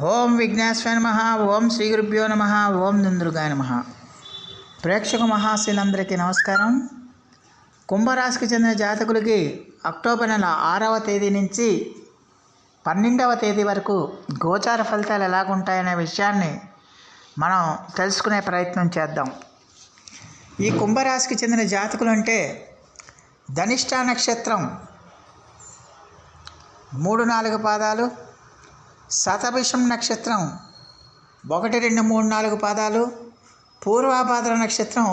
ఓం విఘ్నేశ్వర నమ ఓం శ్రీ గురుభ్యో నమ ఓం దుందురుగాయ నమ. ప్రేక్షక మహాశీలందరికీ నమస్కారం. కుంభరాశికి చెందిన జాతకులకి అక్టోబర్ నెల ఆరవ తేదీ నుంచి పన్నెండవ తేదీ వరకు గోచార ఫలితాలు ఎలాగుంటాయనే విషయాన్ని మనం తెలుసుకునే ప్రయత్నం చేద్దాం. ఈ కుంభరాశికి చెందిన జాతకులు అంటే ధనిష్ట నక్షత్రం మూడు నాలుగు పాదాలు శతభిషం నక్షత్రం. ఒకటి రెండు మూడు నాలుగు పాదాలు. పూర్వాభాద్ర నక్షత్రం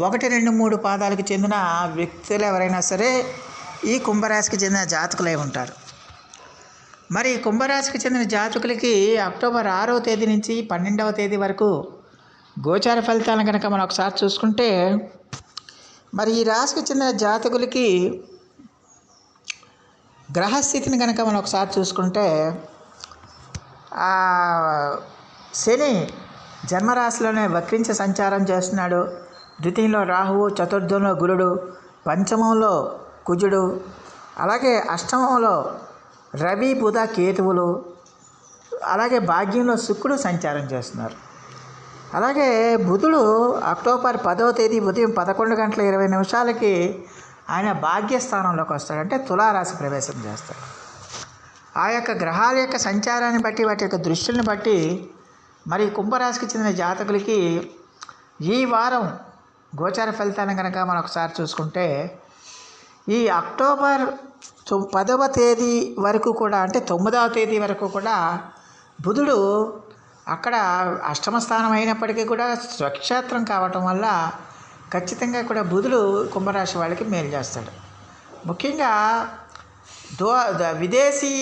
ఒకటి రెండు మూడు పాదాలకు చెందిన వ్యక్తులు ఎవరైనా సరే ఈ కుంభరాశికి చెందిన జాతకులై ఉంటారు. మరి ఈ కుంభరాశికి చెందిన జాతకులకి అక్టోబర్ ఆరవ తేదీ నుంచి పన్నెండవ తేదీ వరకు గోచార ఫలితాలను కనుక మనం ఒకసారి చూసుకుంటే మరి ఈ రాశికి చెందిన జాతకులకి గ్రహస్థితిని కనుక మనం ఒకసారి చూసుకుంటే శని జన్మరాశిలోనే వక్రించ సంచారం చేస్తున్నాడు. ద్వితీయంలో రాహువు చతుర్థంలో గురుడు పంచమంలో కుజుడు అలాగే అష్టమంలో రవి బుధ కేతువులు అలాగే భాగ్యంలో శుక్రుడు సంచారం చేస్తున్నారు. అలాగే బుధుడు అక్టోబర్ పదవ తేదీ ఉదయం పదకొండు గంటల ఇరవై నిమిషాలకి ఆయన భాగ్యస్థానంలోకి వస్తాడు. అంటే తులారాశి ప్రవేశం చేస్తాడు. ఆ యొక్క గ్రహాల యొక్క సంచారాన్ని బట్టి వాటి యొక్క దృష్టిని బట్టి మరి కుంభరాశికి చెందిన జాతకులకి ఈ వారం గోచార ఫలితాలను కనుక మనం ఒకసారి చూసుకుంటే ఈ అక్టోబర్ పదవ తేదీ వరకు కూడా అంటే తొమ్మిదవ తేదీ వరకు కూడా బుధుడు అక్కడ అష్టమ స్థానం అయినప్పటికీ కూడా స్వక్షేత్రం కావటం వల్ల ఖచ్చితంగా కూడా బుధుడు కుంభరాశి వాళ్ళకి మేలు చేస్తాడు. ముఖ్యంగా దో విదేశీ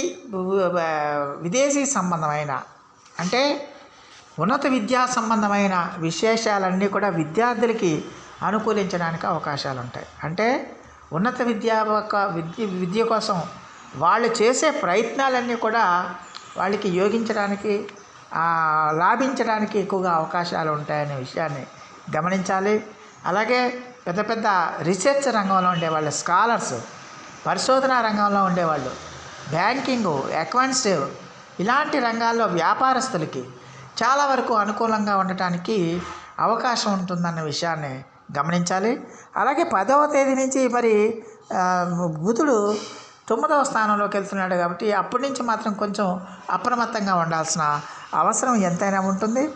విదేశీ సంబంధమైన అంటే ఉన్నత విద్యా సంబంధమైన విశేషాలన్నీ కూడా విద్యార్థులకి అనుకూలించడానికి అవకాశాలు ఉంటాయి అంటే ఉన్నత విద్యా యొక్క విద్య విద్య కోసం వాళ్ళు చేసే ప్రయత్నాలన్నీ కూడా వాళ్ళకి యోగించడానికి లాభించడానికి ఎక్కువగా అవకాశాలు ఉంటాయనే విషయాన్ని గమనించాలి. అలాగే పెద్ద పెద్ద రీసెర్చ్ రంగంలో ఉండే వాళ్ళ స్కాలర్స్ పరిశోధనా రంగంలో ఉండేవాళ్ళు. బ్యాంకింగు అకౌంట్స్ ఇలాంటి రంగాల్లో వ్యాపారస్తులకి చాలా వరకు అనుకూలంగా ఉండటానికి అవకాశం ఉంటుందన్న విషయాన్ని గమనించాలి. అలాగే పదవ తేదీ నుంచి మరి బుధుడు తొమ్మిదవ స్థానంలోకి వెళ్తున్నాడు కాబట్టి అప్పటి నుంచి మాత్రం కొంచెం అప్రమత్తంగా ఉండాల్సిన అవసరం ఎంతైనా ఉంటుంది.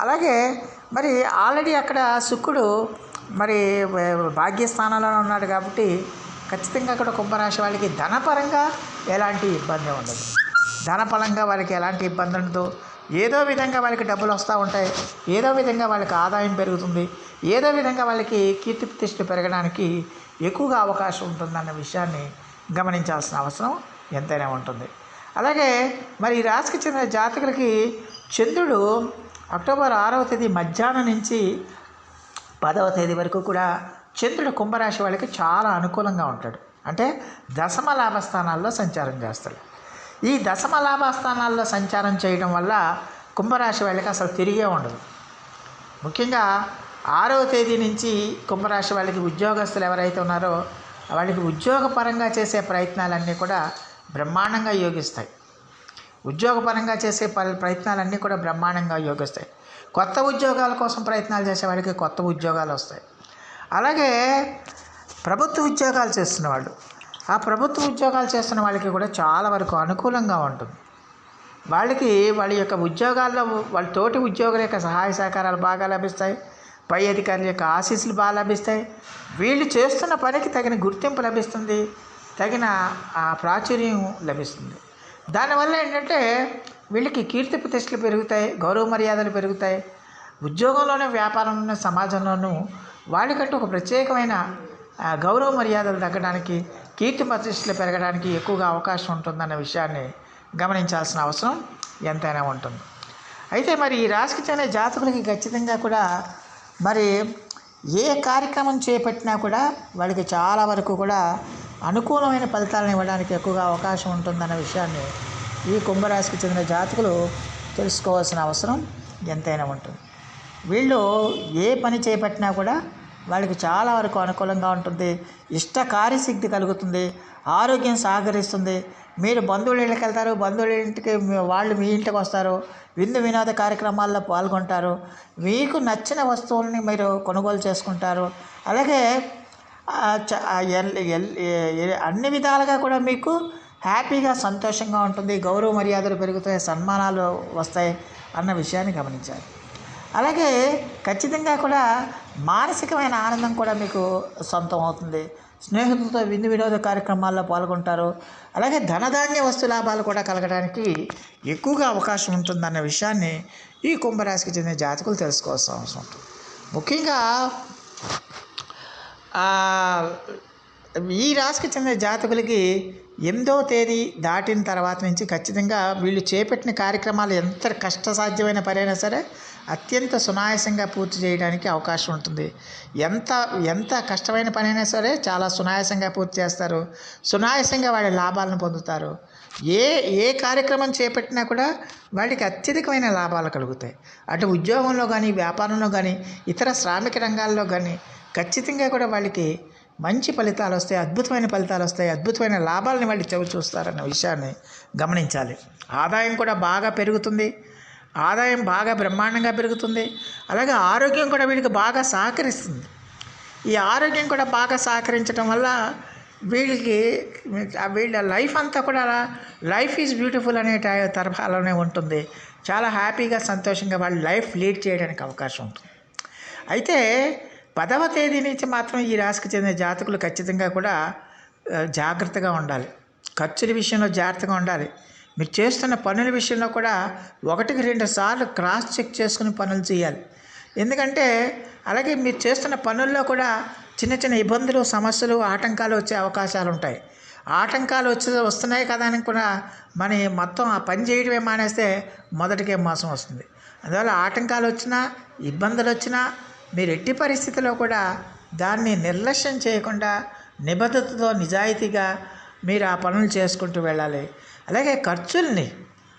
అలాగే మరి ఆల్రెడీ అక్కడ శుక్రుడు మరి వే- భాగ్యస్థానంలో ఉన్నాడు కాబట్టి ఖచ్చితంగా అక్కడ కుంభరాశి వాళ్ళకి ధనపరంగా ఎలాంటి ఇబ్బంది ఉండదు. ధనపరంగా వాళ్ళకి ఎలాంటి ఇబ్బంది ఉండదు. ఏదో విధంగా వాళ్ళకి డబ్బులు వస్తూ ఉంటాయి. ఏదో విధంగా వాళ్ళకి ఆదాయం పెరుగుతుంది. ఏదో విధంగా వాళ్ళకి కీర్తి ప్రతిష్ట పెరగడానికి ఎక్కువగా అవకాశం ఉంటుందన్న విషయాన్ని గమనించాల్సిన అవసరం ఎంతైనా ఉంటుంది. అలాగే మరి ఈ రాశికి చెందిన జాతకులకి చంద్రుడు అక్టోబర్ ఆరవ తేదీ మధ్యాహ్నం నుంచి పదవ తేదీ వరకు కూడా చంద్రుడు కుంభరాశి వాళ్ళకి చాలా అనుకూలంగా ఉంటాడు. అంటే దశమ లాభస్థానాల్లో సంచారం చేస్తాడు. ఈ దశమ లాభస్థానాల్లో సంచారం చేయడం వల్ల కుంభరాశి వాళ్ళకి అసలు తిరిగే ఉండదు. ముఖ్యంగా ఆరవ తేదీ నుంచి కుంభరాశి వాళ్ళకి ఉద్యోగస్తులు ఎవరైతే ఉన్నారో వాళ్ళకి ఉద్యోగపరంగా చేసే ప్రయత్నాలన్నీ కూడా బ్రహ్మాండంగా యోగిస్తాయి. ఉద్యోగపరంగా చేసే ప- ప్రయత్నాలన్నీ కూడా బ్రహ్మాండంగా యోగిస్తాయి. కొత్త ఉద్యోగాల కోసం ప్రయత్నాలు చేసేవాడికి కొత్త ఉద్యోగాలు వస్తాయి. అలాగే ప్రభుత్వ ఉద్యోగాలు చేస్తున్న వాళ్ళు ఆ ప్రభుత్వ ఉద్యోగాలు చేస్తున్న వాళ్ళకి కూడా చాలా వరకు అనుకూలంగా ఉంటుంది. వాళ్ళకి వాళ్ళ యొక్క ఉద్యోగాల్లో వాళ్ళ తోటి ఉద్యోగుల యొక్క సహాయ సహకారాలు బాగా లభిస్తాయి పై అధికారుల యొక్క ఆశీస్సులు బాగా లభిస్తాయి. వీళ్ళు చేస్తున్న పనికి తగిన గుర్తింపు లభిస్తుంది తగిన ఆ ప్రాచుర్యం లభిస్తుంది. దానివల్ల ఏంటంటే వీళ్ళకి కీర్తి ప్రతిష్టలు పెరుగుతాయి గౌరవ మర్యాదలు పెరుగుతాయి. ఉద్యోగంలోనే వ్యాపారంలోనే సమాజంలోనూ వాళ్ళకంటూ ఒక ప్రత్యేకమైన గౌరవ మర్యాదలు తగ్గడానికి కీర్తి ప్రతిష్టలు పెరగడానికి ఎక్కువగా అవకాశం ఉంటుందన్న విషయాన్ని గమనించాల్సిన అవసరం ఎంతైనా ఉంటుంది. అయితే మరి ఈ రాశికి చెందిన జాతకులకి ఖచ్చితంగా కూడా మరి ఏ కార్యక్రమం చేపట్టినా కూడా వాళ్ళకి చాలా వరకు కూడా అనుకూలమైన ఫలితాలను ఇవ్వడానికి ఎక్కువగా అవకాశం ఉంటుందన్న విషయాన్ని ఈ కుంభరాశికి చెందిన జాతకులు తెలుసుకోవాల్సిన అవసరం ఎంతైనా ఉంటుంది. వీళ్ళు ఏ పని చేపట్టినా కూడా వాళ్ళకి చాలా వరకు అనుకూలంగా ఉంటుంది. ఇష్ట కార్యసిద్ధి కలుగుతుంది. ఆరోగ్యం సహకరిస్తుంది. మీరు బంధువుల ఇళ్ళకి వెళ్తారు. బంధువుల ఇంటికి వాళ్ళు మీ ఇంటికి వస్తారు. విందు వినోద కార్యక్రమాల్లో పాల్గొంటారు. మీకు నచ్చిన వస్తువుల్ని మీరు కొనుగోలు చేసుకుంటారు. అలాగే అన్ని విధాలుగా కూడా మీకు హ్యాపీగా సంతోషంగా ఉంటుంది గౌరవ మర్యాదలు పెరుగుతాయి సన్మానాలు వస్తాయి అన్న విషయాన్ని గమనించాలి. అలాగే ఖచ్చితంగా కూడా మానసికమైన ఆనందం కూడా మీకు సొంతం అవుతుంది. స్నేహితులతో విందు వినోద కార్యక్రమాల్లో పాల్గొంటారు. అలాగే ధనధాన్య వస్తు లాభాలు కూడా కలగడానికి ఎక్కువగా అవకాశం ఉంటుందన్న విషయాన్ని ఈ కుంభరాశికి చెందిన జాతకులు తెలుసుకోవాల్సిన అవసరం ఉంటుంది. ముఖ్యంగా ఈ రాశికి చెందిన జాతకులకి ఎనిమిదవ తేదీ దాటిన తర్వాత నుంచి ఖచ్చితంగా వీళ్ళు చేపట్టిన కార్యక్రమాలు ఎంత కష్టసాధ్యమైన పనైనా సరే అత్యంత సునాయాసంగా పూర్తి చేయడానికి అవకాశం ఉంటుంది. ఎంత ఎంత కష్టమైన పనైనా సరే చాలా సునాయాసంగా పూర్తి చేస్తారు. సునాయాసంగా వాళ్ళ లాభాలను పొందుతారు. ఏ ఏ కార్యక్రమం చేపట్టినా కూడా వాటికి అత్యధికమైన లాభాలు కలుగుతాయి. అటు ఉద్యోగంలో కానీ వ్యాపారంలో కానీ ఇతర శ్రామిక రంగాల్లో కానీ ఖచ్చితంగా కూడా వాళ్ళకి మంచి ఫలితాలు వస్తాయి అద్భుతమైన ఫలితాలు వస్తాయి అద్భుతమైన లాభాలని వాళ్ళు చవి చూస్తారన్న విషయాన్ని గమనించాలి. ఆదాయం కూడా బాగా పెరుగుతుంది. ఆదాయం బాగా బ్రహ్మాండంగా పెరుగుతుంది. అలాగే ఆరోగ్యం కూడా వీళ్ళకి బాగా సహకరిస్తుంది. ఈ ఆరోగ్యం కూడా బాగా సహకరించడం వల్ల వీళ్ళకి వీళ్ళ లైఫ్ అంతా కూడా లైఫ్ ఈజ్ బ్యూటిఫుల్ అనే తరహాలోనే ఉంటుంది. చాలా హ్యాపీగా సంతోషంగా వాళ్ళ లైఫ్ లీడ్ చేయడానికి అవకాశం ఉంటుంది. అయితే పదవ తేదీ నుంచి మాత్రం ఈ రాశికి చెందిన జాతకులు ఖచ్చితంగా కూడా జాగ్రత్తగా ఉండాలి. ఖర్చుల విషయంలో జాగ్రత్తగా ఉండాలి. మీరు చేస్తున్న పనుల విషయంలో కూడా ఒకటికి రెండు సార్లు క్రాస్ చెక్ చేసుకుని పనులు చేయాలి. ఎందుకంటే అలాగే మీరు చేస్తున్న పనుల్లో కూడా చిన్న చిన్న ఇబ్బందులు సమస్యలు ఆటంకాలు వచ్చే అవకాశాలు ఉంటాయి. ఆటంకాలు వచ్చి వస్తున్నాయి కదా అని కూడా మన మొత్తం ఆ పని చేయడమే మానేస్తే మొదటికే మోసం వస్తుంది. అందువల్ల ఆటంకాలు వచ్చినా ఇబ్బందులు వచ్చినా మీరు ఎట్టి పరిస్థితిలో కూడా దాన్ని నిర్లక్ష్యం చేయకుండా నిబద్ధతతో నిజాయితీగా మీరు ఆ పనులు చేసుకుంటూ వెళ్ళాలి. అలాగే ఖర్చుల్ని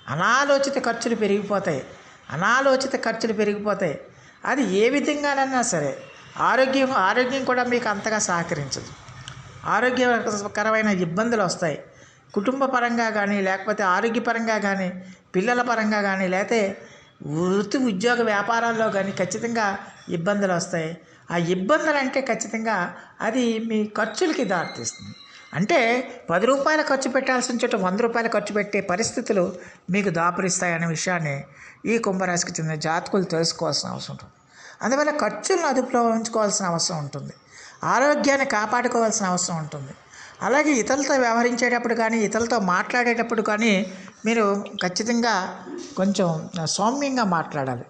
అనాలోచిత ఖర్చులు పెరిగిపోతాయి. అనాలోచిత ఖర్చులు పెరిగిపోతాయి. అది ఏ విధంగానైనా సరే ఆరోగ్యం ఆరోగ్యం కూడా మీకు అంతగా సహకరించదు. ఆరోగ్యకరమైన ఇబ్బందులు వస్తాయి. కుటుంబ పరంగా కానీ లేకపోతే ఆరోగ్యపరంగా కానీ పిల్లల పరంగా కానీ లేకపోతే వృత్తి ఉద్యోగ వ్యాపారాల్లో కానీ ఖచ్చితంగా ఇబ్బందులు వస్తాయి. ఆ ఇబ్బందులు అంటే ఖచ్చితంగా అది మీ ఖర్చులకి దారితీస్తుంది. అంటే పది రూపాయలు ఖర్చు పెట్టాల్సిన చోట వంద రూపాయలు ఖర్చు పెట్టే పరిస్థితులు మీకు దాపురిస్తాయనే విషయాన్ని ఈ కుంభరాశికి చెందిన జాతకులు తెలుసుకోవాల్సిన అవసరం ఉంటుంది. అందువల్ల ఖర్చులను అదుపులో ఉంచుకోవాల్సిన అవసరం ఉంటుంది. ఆరోగ్యాన్ని కాపాడుకోవాల్సిన అవసరం ఉంటుంది. అలాగే ఇతరులతో వ్యవహరించేటప్పుడు కానీ ఇతరులతో మాట్లాడేటప్పుడు కానీ మీరు ఖచ్చితంగా కొంచెం సౌమ్యంగా మాట్లాడాలి.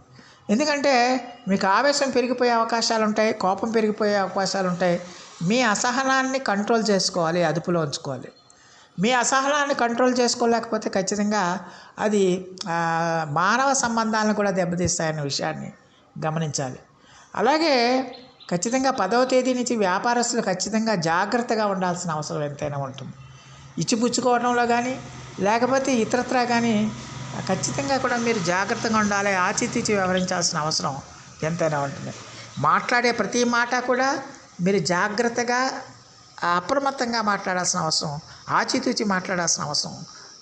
ఎందుకంటే మీకు ఆవేశం పెరిగిపోయే అవకాశాలు ఉంటాయి కోపం పెరిగిపోయే అవకాశాలు ఉంటాయి. మీ అసహనాన్ని కంట్రోల్ చేసుకోవాలి అదుపులో ఉంచుకోవాలి. మీ అసహనాన్ని కంట్రోల్ చేసుకోలేకపోతే ఖచ్చితంగా అది మానవ సంబంధాలను కూడా దెబ్బతీస్తాయనే విషయాన్ని గమనించాలి. అలాగే ఖచ్చితంగా పదవ తేదీ నుంచి వ్యాపారస్తులు ఖచ్చితంగా జాగ్రత్తగా ఉండాల్సిన అవసరం ఎంతైనా ఉంటుంది. ఇచ్చిపుచ్చుకోవడంలో కానీ లేకపోతే ఇతరత్రా కానీ ఖచ్చితంగా కూడా మీరు జాగ్రత్తగా ఉండాలి ఆచితీచి వ్యవహరించాల్సిన అవసరం ఎంతైనా ఉంటుంది. మాట్లాడే ప్రతి మాట కూడా మీరు జాగ్రత్తగా అప్రమత్తంగా మాట్లాడాల్సిన అవసరం ఆచితూచి మాట్లాడాల్సిన అవసరం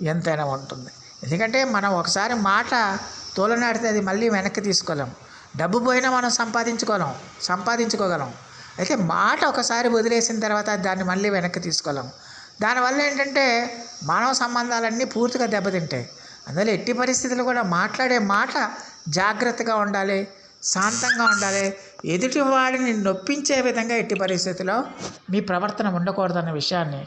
ఎంతైనా ఉంటుంది. ఎందుకంటే మనం ఒకసారి మాట తోలనాడితే అది మళ్ళీ వెనక్కి తీసుకోలేం. డబ్బు పోయినా మనం సంపాదించుకోలేం సంపాదించుకోగలం. అయితే మాట ఒకసారి వదిలేసిన తర్వాత దాన్ని మళ్ళీ వెనక్కి తీసుకోలేం. దానివల్ల ఏంటంటే మానవ సంబంధాలన్నీ పూర్తిగా దెబ్బతింటాయి. అందువల్ల ఎట్టి పరిస్థితులు కూడా మాట్లాడే మాట జాగ్రత్తగా ఉండాలి శాంతంగా ఉండాలి. ఎదుటి వాడిని నొప్పించే విధంగా ఎట్టి పరిస్థితిలో మీ ప్రవర్తన ఉండకూడదన్న విషయాన్ని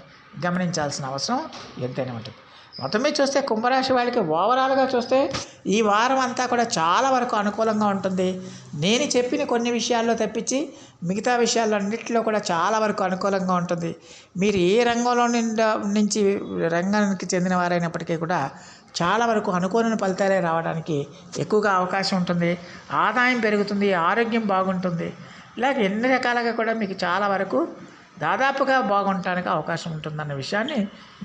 గమనించాల్సిన అవసరం ఎంతైనా ఉంటుంది. మొత్తం మీద చూస్తే కుంభరాశి వాళ్ళకి ఓవరాల్గా చూస్తే ఈ వారం అంతా కూడా చాలా వరకు అనుకూలంగా ఉంటుంది. నేను చెప్పిన కొన్ని విషయాల్లో తప్పించి మిగతా విషయాల్లో అన్నింటిలో కూడా చాలా వరకు అనుకూలంగా ఉంటుంది. మీరు ఏ రంగంలో నిండా నుంచి రంగానికి చెందిన వారైనప్పటికీ కూడా చాలా వరకు అనుకూలమైన ఫలితాలే రావడానికి ఎక్కువగా అవకాశం ఉంటుంది. ఆదాయం పెరుగుతుంది ఆరోగ్యం బాగుంటుంది. ఇలాగ ఎన్ని రకాలుగా కూడా మీకు చాలా వరకు దాదాపుగా బాగుండటానికి అవకాశం ఉంటుందన్న విషయాన్ని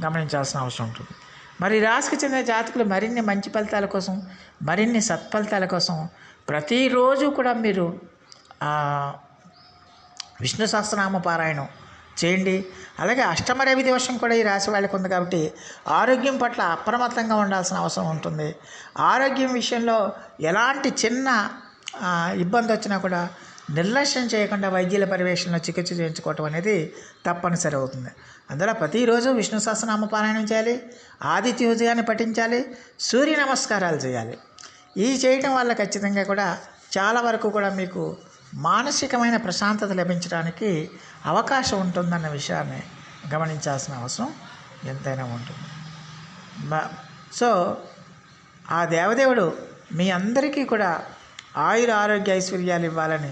గమనించాల్సిన అవసరం ఉంటుంది. మరి రాశికి చెందిన జాతకులు మరిన్ని మంచి ఫలితాల కోసం మరిన్ని సత్ఫలితాల కోసం ప్రతిరోజు కూడా మీరు విష్ణు సహస్రనామ పారాయణం చేయండి. అలాగే అష్టమరవి దివసం కూడా ఈ రాశి వాళ్ళకి ఉంది కాబట్టి ఆరోగ్యం పట్ల అప్రమత్తంగా ఉండాల్సిన అవసరం ఉంటుంది. ఆరోగ్యం విషయంలో ఎలాంటి చిన్న ఇబ్బంది వచ్చినా కూడా నిర్లక్ష్యం చేయకుండా వైద్యుల పర్యవేక్షణలో చికిత్స చేయించుకోవటం అనేది తప్పనిసరి అవుతుంది. అందులో ప్రతిరోజు విష్ణు సహస్రనామ పారాయణం చేయాలి ఆదిత్యోదయాన్ని పఠించాలి సూర్య నమస్కారాలు చేయాలి. ఈ చేయటం వల్ల ఖచ్చితంగా కూడా చాలా వరకు కూడా మీకు మానసికమైన ప్రశాంతత లభించడానికి అవకాశం ఉంటుందన్న విషయాన్ని గమనించాల్సిన అవసరం ఎంతైనా ఉంటుంది. సో ఆ దేవదేవుడు మీ అందరికీ కూడా ఆయుర ఆరోగ్య ఐశ్వర్యాలు ఇవ్వాలని